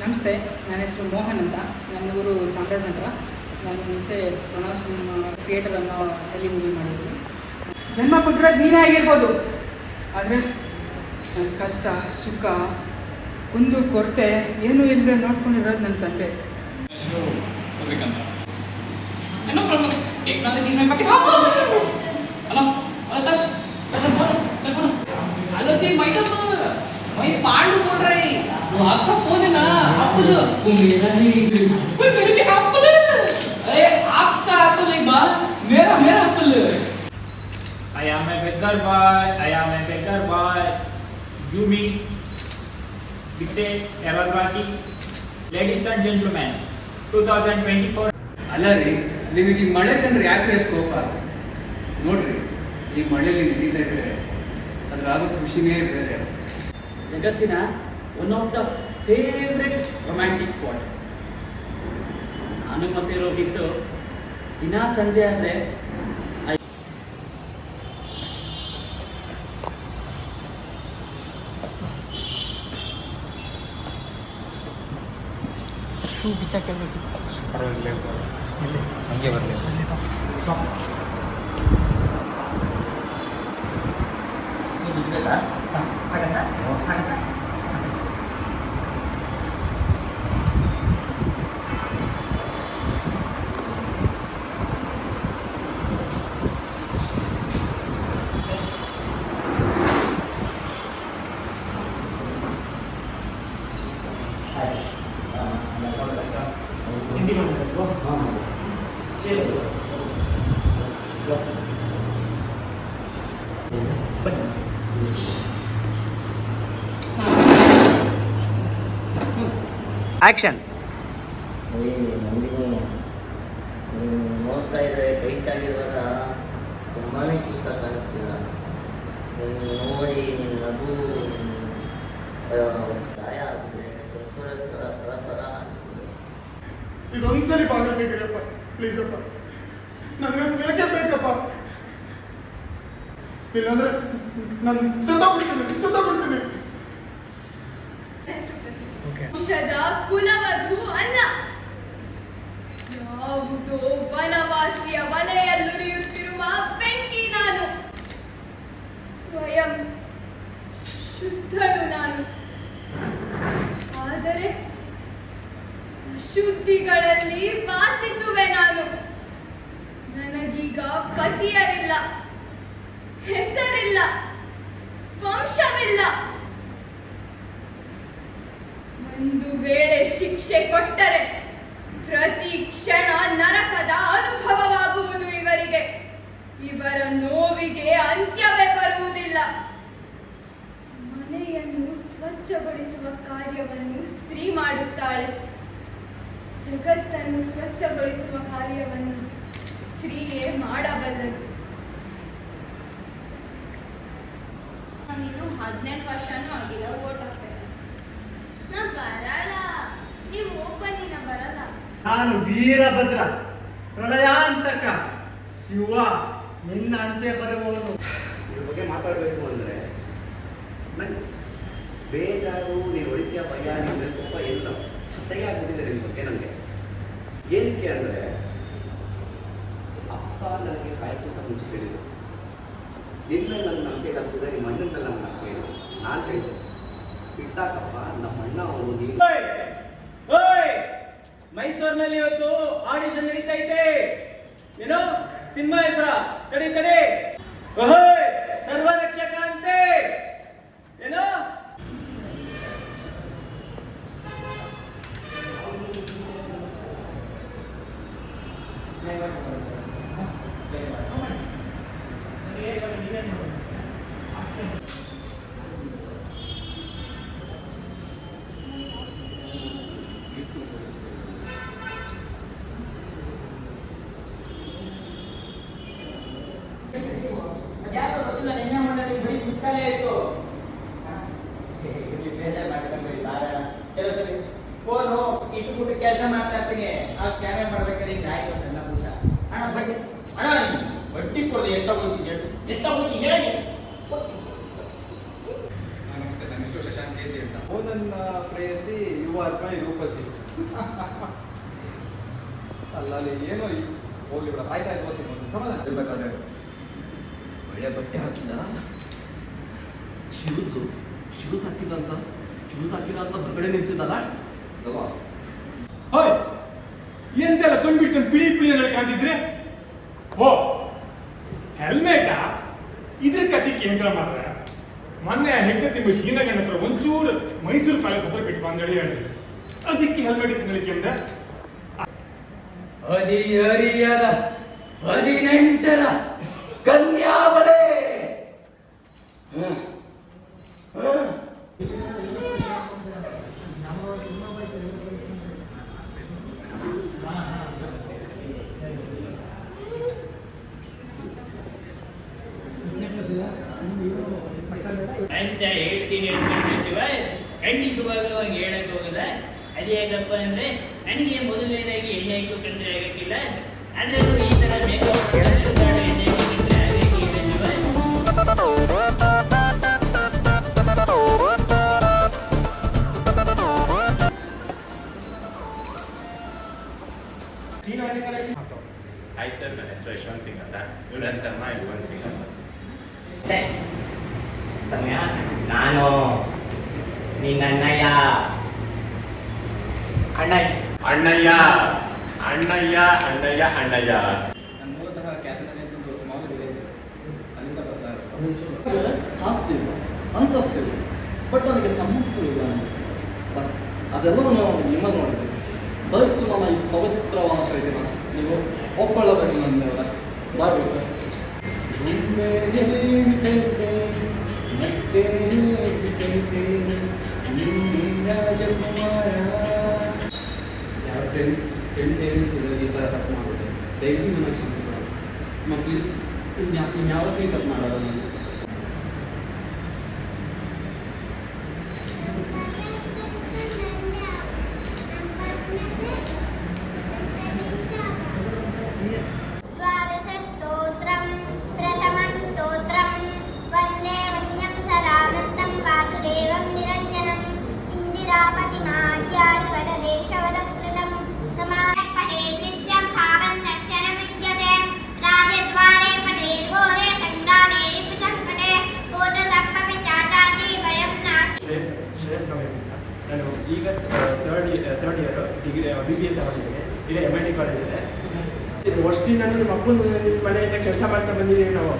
ನಮಸ್ತೆ, ನನ್ನ ಹೆಸರು ಮೋಹನ್ ಅಂತ. ನನ್ನ ಊರು ಚಾಮರಾಜ್ ಅಂತ ನಾನು ಮುಂಚೆ ಪ್ರಣವ್ ಥಿಯೇಟರ್ ಅನ್ನೋ ಟೆಲಿ ಮೂವಿ ಮಾಡಿದ್ವಿ ಜನ್ಮ ಕೊಟ್ಟರೆ ನೀನೇ ಆಗಿರ್ಬೋದು. ಆದರೆ ನನ್ನ ಕಷ್ಟ, ಸುಖ ಕುಂದು ಕೊರತೆ ಏನೂ ಇಲ್ಲದೆ ನೋಡ್ಕೊಂಡಿರೋದು ನನ್ನ ತಂದೆ. ಹೆಸರು ಹೋಗ್ಬೇಕಂತ ಏನೋ ಪ್ರಾಬ್ಲಮ್ ಟೆಕ್ನಾಲಜಿ में बाकी hello hello sir sir phone sir phone hello जी माइक अप मैं पांडु बोल रहा है वो आपका फोन है ना एप्पल वो मेरा ही वो मेरे भी एप्पल है अरे आपका एप्पल है बा मेरा मेरा apple I am a beggar boy. I am a beggar boy. You me. Dixie Eravati. Ladies and gentlemen, 2024. ಅಲ್ಲ ರೀ ನಿಮಗೆ ಈ ಮಳೆ ಕಂಡ್ರೆ ಯಾಕೆ ಅಷ್ಟು ಕೋಪ ನೋಡ್ರಿ ಈ ಮಳೆಯಲ್ಲಿ ನಡೀತಾ ಇದ್ರೆ ಅದ್ರಾಗೋ ಖುಷಿನೇ ಬೇರೆ ಜಗತ್ತಿನ one of the favourite romantic spot ನಾನು ಮತ್ತೆ ರೋಹಿತ್ ದಿನ ಸಂಜೆ ಆದರೆ ಶೂ ಬಿಚ್ಚಕ್ಕೆ ಹಂಗೆ ಬರಲಿ ಆ್ಯಕ್ಷನ್ ನೀನು ನೋಡ್ತಾ ಇದ್ರೆ ಟೈಟ್ ಆಗಿರುವಾಗ ತುಂಬಾ ತೂಕ ಕಾಣಿಸ್ತಿಲ್ಲ ನೋಡಿ ನಿನ್ನ ನಗು ನಿನ್ನ, ಆ, ಗಾಯ ಆಗಿದೆ ಕೊಕ್ಕರೆ ಥರ ಥರ ಥರ ಅನಿಸ್ತಿದೆ ಇದೊಂದ್ಸರಿ ಬಾಗಿಲು ತೆಗೀರಪ್ಪ ಪ್ಲೀಸ್ ಅಪ್ಪ. ನನಗೆ ಬೇಕೇ ಬೇಕಪ್ಪ. ಇಲ್ಲಾಂದ್ರೆ ನಾನು ಸತ್ತೋಗ್ಬಿಡ್ತೀನಿ ಸತ್ತೋಗ್ಬಿಡ್ತೀನಿ. ವಂಶದ ಕುಲವಧು ಅಲ್ಲ ಯಾವುದೋ ವನವಾಸಿಯ ವಲಯಲ್ಲುರಿಯುತ್ತಿರುವ ಬೆಂಕಿ ನಾನು. ಸ್ವಯಂ ಶುದ್ಧಳು ನಾನು. ಆದರೆ ಅಶುದ್ಧಿಗಳಲ್ಲಿ ವಾಸಿಸುವೆ ನಾನು. ನನಗೀಗ ಪತಿಯರಿಲ್ಲ, ಹೆಸರಿಲ್ಲ, ವಂಶವಿಲ್ಲ. ಒಂದು ವೇಳೆ ಶಿಕ್ಷೆ ಕೊಟ್ಟರೆ ಪ್ರತಿ ಕ್ಷಣ ನರಕದ ಅನುಭವವಾಗುವುದು ಇವರಿಗೆ. ಇವರ ನೋವಿಗೆ ಅಂತ್ಯವೇ ಬರುವುದಿಲ್ಲ. ಮನೆಯನ್ನು ಸ್ವಚ್ಛಗೊಳಿಸುವ ಕಾರ್ಯವನ್ನು ಸ್ತ್ರೀ ಮಾಡುತ್ತಾಳೆ. ಜಗತ್ತನ್ನು ಸ್ವಚ್ಛಗೊಳಿಸುವ ಕಾರ್ಯವನ್ನು ಸ್ತ್ರೀಯೇ ಮಾಡಬಲ್ಲದು. ನೀನು ಹದಿನೆಂಟು ವರ್ಷನೂ ಆಗಿಲ್ಲ ಓಟ್ ಹಾಕ್ಬೇಕು ನಾ ಬರಲ್ಲ ನೀವು ಓಪನಿನ ಬರಲ್ಲ. ನಾನು ವೀರಭದ್ರ ಪ್ರಳಯಾಂತಕ ಶಿವ ನಿನ್ನ ಅಂತೆ ಬರುವವನು ಇದ್ರ ಬಗ್ಗೆ ಮಾತಾಡಬೇಕು ಅಂದರೆ ನಂಗೆ ಬೇಜಾರು ನೀವು ಹೊಡಿತೀಯ ಭಯ ನಿನ್ನ ಕೋಪ ಎಲ್ಲ ಅಸಹ್ಯ ಆಗ್ಬಿಟ್ಟಿದೆ ನಿನ್ನ ಬಗ್ಗೆ ನನಗೆ ಏನಕ್ಕೆ ಅಂದರೆ ಅಪ್ಪ ನನಗೆ ಸಾಯಕ್ಕಿಂತ ಮುಂಚೆ ಹೇಳಿದರು ನಿನ್ನ ನನ್ನ ನಂಬಿಕೆ ಜಾಸ್ತಿ ಇದೆ, ನಿಮ್ಮ ಅಣ್ಣನ ಮೇಲೆ ನನ್ನ ನಂಬಿಕೆ ಇದೆ. ನಾನು ಹೇಳಿದೆ ಬಿಟ್ಟಾಕಪ್ಪ ನಮ್ಮ ಅಣ್ಣ ಅವನು ನೀನು. ಮೈಸೂರಿನಲ್ಲಿ ಇವತ್ತು ಆಡಿಷನ್ ನಡೀತಾ ಇದೆ ಏನೋ? ಸಿನಿಮಾ ಹೆಸರ. ತಡಿ ತಡಿ. ಓಹೋಯ್! ಗೊತ್ತಿಲ್ಲ ನಿನ್ನೆ ಮೊನ್ನೆ ನೀವು ಬರೀ ಮಿಸ್ಕಾಲೇ ಇತ್ತು ಬೇಜಾರು ಮಾಡ್ಕೊಂಡ್ರಿ ಬಾರ ಕೆಲವು ಸರಿ ಫೋನ್ ಇಟ್ಬಿಟ್ಟು ಕೆಲಸ ಮಾಡ್ತಾ ಇರ್ತೀನಿ. ಆ ಕ್ಯಾಮೆ ಮಾಡ್ಬೇಕಾದ್ರೆ ಹಿಂಗೆ ಆಯ್ತು ಸಣ್ಣ ಪುಟ್ಟ ಹಣ ಬಡ್ಡಿ ಹಣ ಬಡ್ಡಿ ಕೊಡೋದು ಎತ್ತ ಹೋಗ್ತೀನಿ ಎತ್ತ ಹೋಗ್ತೀನಿ ಹೇಳಿ. ಕೆ ಜಿ ಅಂತ. ಪ್ರೇಯಸಿ ಯುವ ಅಥವಾ ರೂಪಸಿ. ಅಲ್ಲ ಅಲ್ಲಿ ಏನೋ ಹೋಗಿ ಬಿಡ ಆಯ್ತು ಆಯ್ತು ಸಮಾಧಾನ. ಇರ್ಬೇಕಾದ್ರೆ ಒಳ್ಳೆ ಬಟ್ಟೆ ಹಾಕಿಲ್ಲ. ಶೂಸು ಶೂಸ್ ಹಾಕಿಲ್ಲ ಅಂತ ಶೂಸ್ ಹಾಕಿಲ್ಲ ಅಂತ ಹೊರಗಡೆ ನಿಲ್ಸಿದ್ದಲ್ಲ ಹೋಯ್! ಎಂತೆಲ್ಲ ಕಣ್ ಬಿಟ್ಕೊಂಡು ಬಿಳಿ ಪಿಳಿ ಅಂದ್ರೆ ಕಾಣ್ತಿದ್ರೆ ಓ ಹೆಲ್ಮೆಟ ಇದ್ರ ಕತಿ ಕೇಂದ್ರ ಮಾತ್ರ. ಮೊನ್ನೆ ಹೆಂಗತಿ ಶ್ರೀನಗಣ್ಣ ಹತ್ರ ಒಂಚೂರು ಮೈಸೂರು ಪ್ಯಾಲೇಸ್ ಹತ್ರ ಬಿಟ್ಟು ಬಂದಳಿ ಹೇಳಿದ್ರು. ಅದಕ್ಕೆ ಹೆಲ್ಮೆಟ್ ತಿನ್ನಲಿಕ್ಕೆ ಅಂದ ಹದಿಹರಿಯದ ಹದಿನೆಂಟರ ಅಂತ ಹೇಳ್ತೀನಿ ಅನ್ಕೊಂಡ್ರೆ ಶಿವ ಖಂಡಿತವಾಗ್ಲೂ ಹಂಗೆ ಹೇಳಕ್ ಹೋಗಲ್ಲ. ಅದೇ ಅಂದ್ರೆ ನನಗೆ ಮೊದಲನೇದಾಗಿ ಎಣ್ಣೆ ಹಾಕಿ ಕಂಡ್ರೆ ಆಗಕ್ಕಿಲ್ಲ. ಆದ್ರೆ ಅಣ್ಣ ಅಣ್ಣಯ್ಯ. ಅಣ್ಣಯ್ಯ ಅಣ್ಣಯ್ಯ ಅಣ್ಣಯ್ಯ. ನಾನು ಮೂಲತಃ ಕ್ಯಾತನಹಳ್ಳಿ ಅಂತ ಒಂದು ಸ್ಮಾಲ್ ವಿಲೇಜ್ ಅಲ್ಲಿಂದ ಬರ್ತಾ ಇರೋದು ಆಸ್ತಿ ಇಲ್ಲ ಅಂತಸ್ತಿಲ್ಲ ಬಟ್ ಅದಕ್ಕೆ ಸಂಪೂರ್ಣ ಬಟ್ ನಿಮ್ಮ ನೋಡಿದೆ. ದಯವಿಟ್ಟು ನನ್ನ ಈ ಪವಿತ್ರವಾದ ಪ್ರೀತಿನ ನೀವು ಒಪ್ಪಳಬೇಕು ನನ್ನೆವರ ದಯವಿಟ್ಟು ಮತ್ತೆ ಫ್ರೆಂಡ್ಸ್ ಫ್ರೆಂಡ್ಸ್ ಏನು ಇದರಲ್ಲಿ ಈ ಥರ ತಪ್ಪು ಮಾಡಿದೆ ದಯವಿಟ್ಟು ನನಗೆ ಕ್ಷಮಿಸ್ಬೇಡ ಮತ್ತು ಪ್ಲೀಸ್ ಇನ್ನು ಇನ್ಯಾವತ್ತೂ ಈ ತಪ್ಪು ಮಾಡೋಲ್ಲ ನಾನು ಈಗ third third year degree B B A ತಗೊಂಡಿದ್ದೀನಿ ಇಲ್ಲೇ ಎಂ ಐ ಟಿ ಕಾಲೇಜ್ ಇದೆ ವರ್ಷದಿಂದ ನಮ್ಮ ಅಪ್ಪನ ಮನೆಯಿಂದ ಕೆಲಸ ಮಾಡ್ತಾ ಬಂದಿದ್ದೀವಿ ನಾವು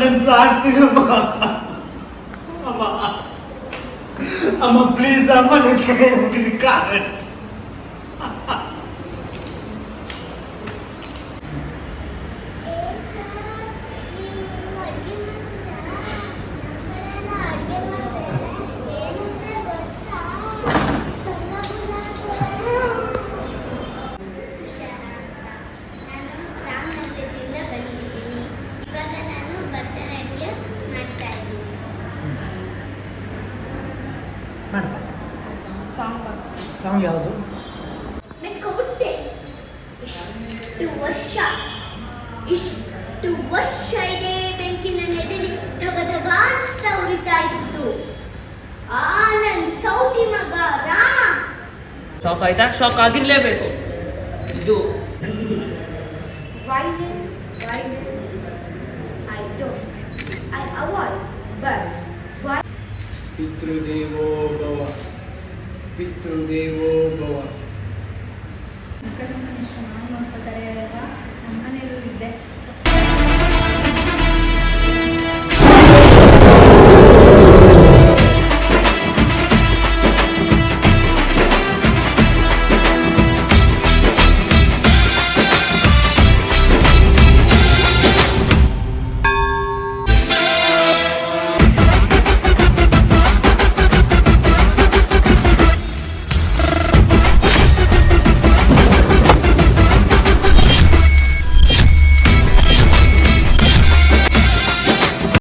ನನ್ನ ಸಾಕ್ತೀನಮ್ಮ ಅಮ್ಮ. ಅಮ್ಮ ಪ್ಲೀಸ್ ಅಮ್ಮ ನನ್ನ ಕೈ ಮುಗಿದ ಕಾರಣ. ಸಾಂಗ್ ಯಾವುದು? ಮೆಚ್ಕೊಬಿಟ್ಟೆ ಇಷ್ಟು ವರ್ಷ ಇಷ್ಟು ವರ್ಷ ಇದೆ ಬೆಂಕಿ ನನ್ನ ಎದೆಲಿ ಧಗ ಧಗ ಅಂತ ಉರಿತಾ ಇತ್ತು. ಆ ನನ್ನ ಸೌತಿ ಮಗ ರಾಮ. ಶಾಕ್ ಆಯ್ತಾ? ಶಾಕ್ ಆಗಿರ್ಲೇಬೇಕು. ಇದು violence violence I don't I avoid but ಪಿತೃದೇವೋ ಭವ ಪಿತೃದೇವೋ